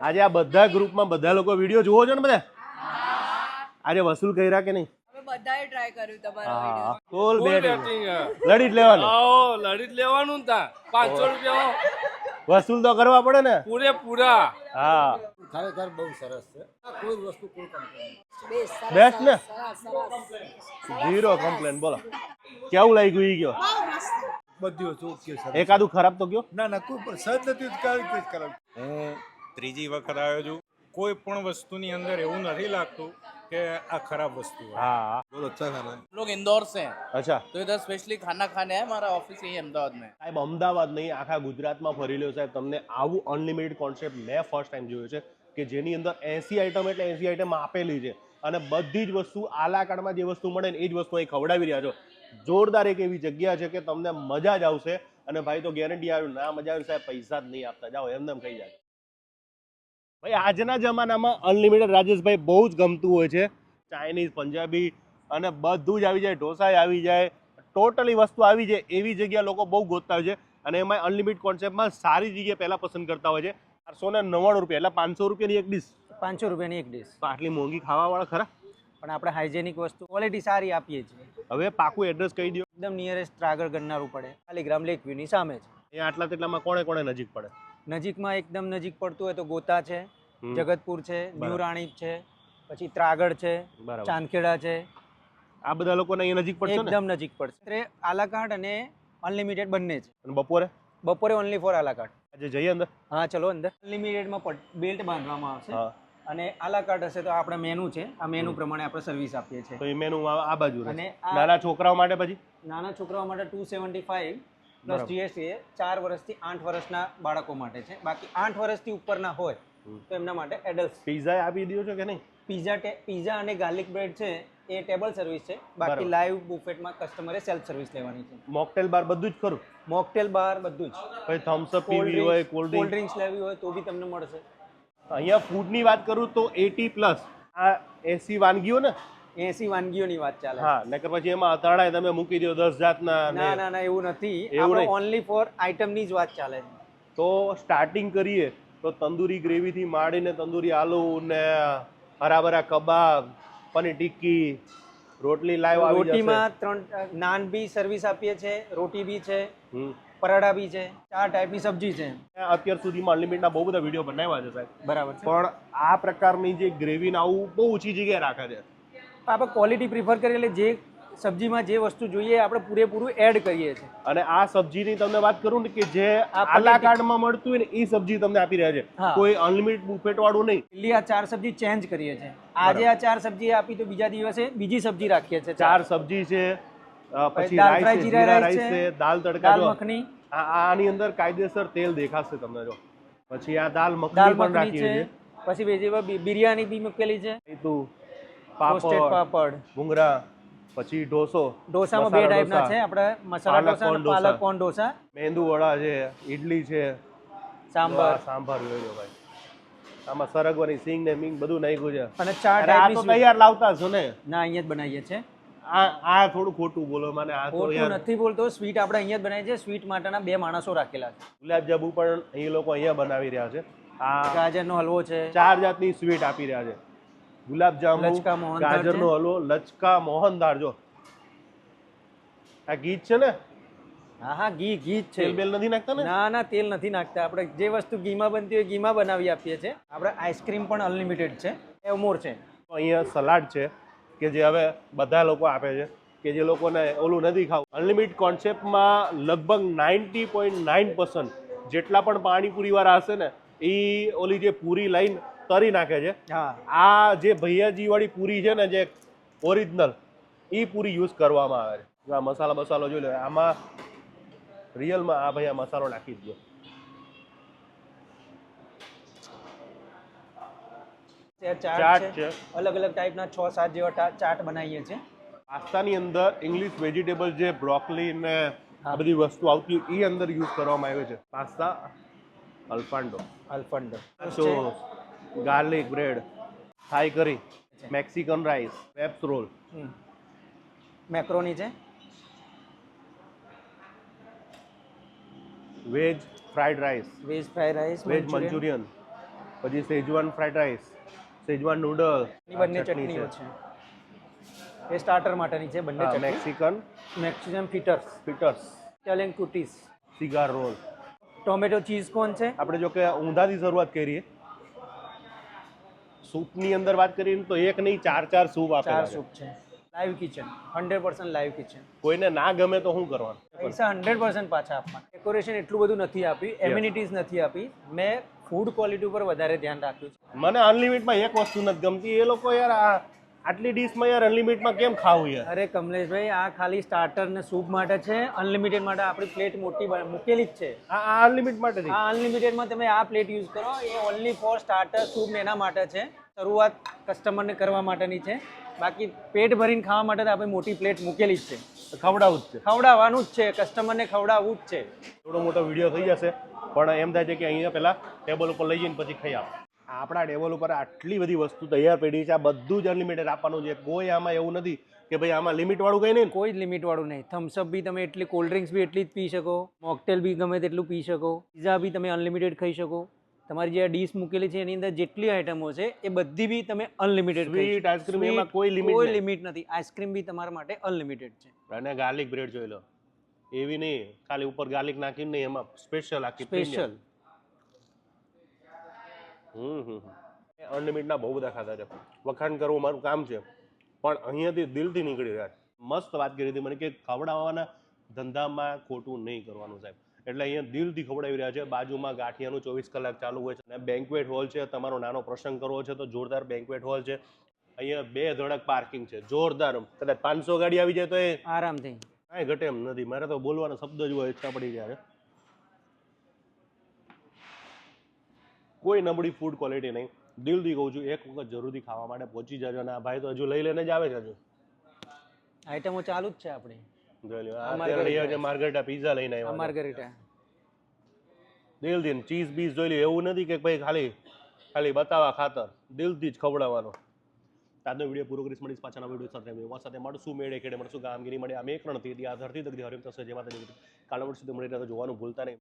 આજે આ બધા ગ્રુપમાં બધા લોકો વીડિયો જુઓ છો ને બધા? આજે વસૂલ કર્યા કે નહીં? બધાએ ટ્રાય કર્યું તમારો ફૂલ ફૂલ બેટિંગ બેટિંગ લડી જ લેવાનું. આવો લડી જ લેવાનું તા. પાંચસો રૂપિયા વસૂલ તો કરવા પડે ને? પૂરેપૂરા. હા. ખરેખર બહુ સરસ છે. કોઈ વસ્તુ કોઈ કંપની બેસ્ટ ને? સરસ, સરસ. ઝીરો કમ્પ્લેન બોલો. કેવું લાગ્યું ઈ ગયો? બધું ઓકે સર એકાદું ખરાબ તો ગયો? ના ના કોઈ સજ નથી કઈ કઈ ખરાબ ત્રીજી વખત આવ્યો છું કોઈ પણ વસ્તુની અંદર એવું નથી લાગતું કે આ ખરાબ વસ્તુ હોય હા બહુ અચ્છા ખાના हम लोग इंदौर से हैं અચ્છા तो इधर स्पेशली खाना खाने आए हमारा ऑफिस यही है अहमदाबाद में સાહેબ અમદાવાદ નહીં આખા ગુજરાતમાં ફરી લ્યો સાહેબ તમને આવું અનલિમિટેડ કોન્સેપ્ટ મેં ફર્સ્ટ ટાઈમ જોયો છે કે જેની અંદર એસી આઈટમ એટલે એસી આઈટમ આપેલી છે અને બધી જ વસ્તુ આલા કાર્ડમાં જે વસ્તુ મળે ને એ જ વસ્તુ અહીં ખવડાવી રહ્યા છો જોરદાર એક એવી જગ્યા છે કે તમને મજા જ આવશે અને ભાઈ તો ગેરંટી આવ્યું ના મજા આવે સાહેબ પૈસા જ નહીં આપતા જાઓ એમને એમ કહી જાય ભાઈ આજના જમાનામાં અનલિમિટેડ રાજેશભાઈ બહુ જ ગમતું હોય છે. ચાઇનીઝ પંજાબી અને બધું જ આવી જાય ઢોસા આવી જાય ટોટલી વસ્તુ આવી જાય એવી જગ્યા લોકો બહુ ગોતતા હોય છે. અને એમાં અનલિમિટેડ કોન્સેપ્ટમાં સારી જગ્યા પહેલાં પસંદ કરતા હોય છે. ચારસો ને નવ્વાણું રૂપિયા એટલે પાંચસો રૂપિયાની એક ડીશ પાંચસો રૂપિયાની એક ડીશ આટલી મોંઘી ખાવાવાળા ખરા? પણ આપણે હાઇજેનિક વસ્તુ ક્વોલિટી સારી આપીએ છીએ. હવે પાકું એડ્રેસ કહી દો એકદમ નિયરેસ્ટ આગળ ગણનારું પડે. શાલિગ્રામ લેક વ્યૂની સામે છે એ આટલા તેટલામાં કોણે કોણે નજીક પડે? નજીકમાં એકદમ નજીક પડતું હોય તો ગોતા છે જગતપુર છે. ન્યૂ રાણીપ છે પછી ત્રાગડ છે ચાંદખેડા છે. આ બધા લોકોને અહીંયા નજીક પડશે એકદમ નજીક પડશે. આલાકાટ અને અનલિમિટેડ બંને છે. અને બપોરે? બપોરે ઓનલી ફોર આલાકાટ આજે જઈએ અંદર? હા ચલો અંદર. અનલિમિટેડમાં બેલ્ટ બાંધવામાં આવશે. અને આલાકાર્ડ હશે તો આપણે મેનુ છે. આ મેનુ પ્રમાણે આપણે સર્વિસ આપીએ છીએ. તો એ મેનુ આ બાજુ અને નાના છોકરાઓ માટે પછી? નાના છોકરાઓ માટે two seventy five plus GST એ ચાર વર્ષથી આઠ વર્ષના બાળકો માટે છે. બાકી આઠ વર્ષથી ઉપરના હોય તો એમના માટે એડલ્ટ પીઝા આપી દો છો કે નહીં? પીઝા પીઝા અને ગાર્લિક બ્રેડ છે એ ટેબલ સર્વિસ છે. બાકી લાઈવ બુફેટમાં કસ્ટમરે સેલ્ફ સર્વિસ લેવાની છે. મોકટેલ બાર બધું જ ખરું? મોકટેલ બાર બધું જ. પછી થમ્સ અપ પીવી હોય કોલ્ડ કોલ્ડ ડ્રિંક્સ લેવી હોય તો બી તમને મળશે. અહીંયા ફૂડની વાત કરું તો એટી પ્લસ આ એસી વાનગીઓ ને એસી વાનગીઓની વાત ચાલે હા નકર પછી એમાં અથાણાય તમે મૂકી દો દસ જાતના ના ને ના ના એવું નથી. એવું. ઓનલી ફોર આઇટમની જ વાત ચાલે છે. તો સ્ટાર્ટિંગ કરીએ તો તંદૂરી ગ્રેવીથી માંડીને તંદૂરી આલુ ને હરાભરા કબાબ પનીર ટિક્કી રોટલી લાઈવ આવી રોટીમાં ત્રણ નાન બી સર્વિસ આપીએ છીએ રોટી બી છે પરાડા પરાઠા બી છે ચાર ટાઈપની સબ્જી છે. અત્યાર સુધીમાં અનલિમિટના બહુ બધા વીડિયો બનાવ્યા છે સાહેબ. બરાબર પણ આ પ્રકારની જે ગ્રેવી આવું બહુ ઓછી જગ્યાએ રાખે છે. આપણે ક્વોલિટી પ્રિફર કરીએ એટલે જે સબ્જીમાં જે વસ્તુ જોઈએ આપણે પૂરેપૂરું એડ કરીએ છીએ. અને આ સબ્જીની તમને વાત કરું ને કે જે આલા કાર્ડમાં મળતું હોય ને એ સબ્જી તમને આપી રહ્યા છે. કોઈ અનલિમિટેડ બુફેટ વાળું નહીં. પેલી આ ચાર સબ્જી ચેન્જ કરીએ છીએ. આજે આ ચાર સબ્જી આપી તો બીજા દિવસે બીજી સબ્જી રાખીએ છીએ. ચાર સબ્જી છે પછી રાઈસ છે જીરા રાઈસ દાલ તડકા જો. મખની. આની અંદર કાયદેસર તેલ દેખાશે તમને જો. પછી આ દાલ મખની પણ રાખીએ છીએ. પછી વેજીટેબલ બિરયાની બી મૂકેલી છે. તું પાપડ પાપડ. ભૂંગળા પછી ઢોસો ઢોસામાં બે ટાઈપના છે. આપણે મસાલા ઢોસા અને. પાલક કોન ઢોસા? મેંદુ વડા છે ઈડલી છે. સાંભાર. સાંભાર જોયો ભાઈ. આમાં સરગવાની સિંગ ને મિંગ બધું નાખ્યું છે. અને ચાર અરે આ તો ટાઈપની તૈયાર લાવતા છો ને? ના અહીંયા જ બનાવીએ છે આ આ થોડું ખોટું બોલો મને આ તો યાર. નથી બોલતો. સ્વીટ આપણે અહીંયા જ બનાવીએ છે સ્વીટ માટેના બે માણસો રાખેલા છે. ગુલાબજાંબુ પણ અહીં લોકો અહીંયા બનાવી રહ્યા છે. આ ગાજરનો હલવો છે. ચાર જાતની સ્વીટ આપી રહ્યા છે. ગુલાબજાંબુ ગાજરનો હલવો લચકા મોહનદાર જો. આ ગીત છે ને? હા હા ઘી ઘી જ તેલ બેલ નથી નાખતા ને? ના ના તેલ નથી નાખતા. આપણે જે વસ્તુ ઘીમાં બનતી હોય ઘીમાં બનાવી આપીએ છીએ. આપણે આઈસ્ક્રીમ પણ અનલિમિટેડ છે. એવમોર છે. અહીંયા સલાડ છે કે જે હવે બધા લોકો આપે છે કે જે લોકોને ઓલું નથી ખાવું. અનલિમિટ કોન્સેપ્ટમાં લગભગ નાઇન્ટી પોઈન્ટ નાઇન જેટલા પણ પાણીપુરીવાળા હશે ને એ ઓલી જે પૂરી લઈને તરી નાખે છે. આ જે ભૈયાજી વાળી પૂરી છે ને જે ઓરિજિનલ એ પૂરી યુઝ કરવામાં આવે છે. આ મસાલા મસાલો જોઈ લો આમાં રિયલમાં આ ભાઈ આ મસાલો નાખી દો તે ચાટ છે. અલગ અલગ ટાઈપના છ સાત જેવા ચાટ બનાવીએ છીએ. પાસ્તાની અંદર ઇંગ્લિશ વેજીટેબલ જે બ્રોકલી ને આ બધી વસ્તુ આવતી એ અંદર યુઝ કરવામાં આવે છે. Pasta alfredo alfredo. Sauce garlic bread Thai curry Mexican rice wraps roll macaroni છે? Veg fried rice veg fried rice veg Manchurian પછી Schezwan fried rice Schezwan noodle બંને ચટણીઓ છે. એ સ્ટાર્ટર માટેની છે બંને chutney. Mexican Mexican fritters fritters Italian કુટીસ cigar roll tomato cheese cone છે? આપણે જો કે ઊંધાથી શરૂઆત કરીએ. સૂપની અંદર વાત કરીએ તો એક નહીં ચાર ચાર સૂપ ચાર સૂપ છે. Live kitchen hundred percent live kitchen કોઈને ના ગમે તો શું કરવાનું? પૈસા હંડ્રેડ પર્સન્ટ પાછા આપવાના. ડેકોરેશન એટલું બધું નથી આપી એમ્યુનિટીઝ નથી આપી. મેં ફૂડ ક્વોલિટી ઉપર વધારે ધ્યાન રાખ્યું છે. મને અનલિમિટમાં એક વસ્તુ નથી ગમતી. એ લોકો યાર આ આટલી ડીશમાં યાર અનલિમિટમાં કેમ ખાવું યાર? અરે કમલેશભાઈ આ ખાલી સ્ટાર્ટર ને સૂપ માટે છે. અનલિમિટેડ માટે આપણી પ્લેટ મોટી મૂકેલી જ છે. આ અનલિમિટ માટે આ અનલિમિટેડમાં તમે આ પ્લેટ યુઝ કરો. એ ઓનલી ફોર સ્ટાર્ટર સૂપ એના માટે છે. શરૂઆત કસ્ટમરને કરવા માટેની છે. બાકી પેટ ભરીને ખાવા માટે તો આપણે મોટી પ્લેટ મૂકેલી જ છે. ખવડાવું જ છે. ખવડાવવાનું જ છે. કસ્ટમરને ખવડાવવું જ છે. થોડો મોટો વીડિયો થઈ જશે. પણ એમ થાય છે કે અહીંયા પેલા ટેબલ ઉપર લઈ જઈને પછી ખાઈ આવો. આપણા ટેબલ ઉપર આટલી બધી વસ્તુ તૈયાર પડી છે આ બધું જ અનલિમિટેડ આપવાનું છે. કોઈ આમાં એવું નથી કે ભાઈ આમાં લિમિટ વાળું કંઈ નહીં. કોઈ જ લિમિટ વાળું નહીં. થમ્સઅપ બી તમે એટલી કોલ્ડ ડ્રિંક્સ બી એટલી જ પી શકો. મોકટેલ બી ગમે તેટલું પી શકો. પીઝા બી તમે અનલિમિટેડ ખાઈ શકો. તમારી જે ડીશ મૂકેલી છે એની અંદર જેટલી આઈટમો છે એ બધી બી તમે અનલિમિટેડ સ્વીટ આઈસ્ક્રીમ એમાં કોઈ લિમિટ કોઈ લિમિટ નથી. આઈસ્ક્રીમ બી તમારા માટે અનલિમિટેડ છે. અને ગાર્લિક બ્રેડ જોઈ લો. એવી નહીં ખાલી ઉપર ગાર્લિક નાખીને નહીં એમાં સ્પેશિયલ આખી સ્પેશિયલ હમ હમ અનલિમિટના બહુ બધા ખાતા છે. વખાણ કરવું મારું કામ છે. પણ અહીંયાથી દિલથી નીકળી રહ્યા છે મસ્ત વાત કરી હતી મને કે ખવડાવવાના ધંધામાં ખોટું નહીં કરવાનું સાહેબ. એટલે અહીંયા દિલથી ખવડાવી રહ્યા છે. બાજુમાં ગાંઠિયાનું ચોવીસ કલાક ચાલુ હોય છે અને બેન્કવેટ હોલ છે. તમારો નાનો પ્રસંગ કરવો છે તો જોરદાર બેન્કવેટ હોલ છે. અહીંયા બે ધડક પાર્કિંગ છે. જોરદાર કદાચ પાંચસો ગાડી આવી જાય તો એ આરામથી. કાંઈ ઘટે એમ નથી. મારે તો બોલવાનો શબ્દ જ હોય ઈચ્છા પડી જાય. કોઈ નબળી ફૂડ ક્વોલિટી નહીં. દિલથી કહું છું એક વખત જરૂરથી ખાવા માટે પહોંચી જજો આ ભાઈ તો હજુ લઈ લઈને જ આવે છે હજુ. આઈટમો ચાલુ જ છે આપણી. જોઈ લ્યો. અત્યારે માર્ગરેટા પિઝા લઈને આવ્યા છે. દિલથી ચીઝ બીઝ જોઈ લ્યો એવું નથી કે ભાઈ ખાલી ખાલી બતાવવા ખાતર. દિલથી જ ખવડાવવાનો. આજનો વીડિયો પૂરો કરીશ મળીશ પાછાના વીડિયો સાથે. એવા સાથે મળશું મેળે ખેડે મળશું કામગીરી મળે. અમે એક રણથી આ ધરતી તકદી હરિમ થશે જેમાં કાલે મળશું સુધી મળી રહ્યા તો જોવાનું ભૂલતા નહીં.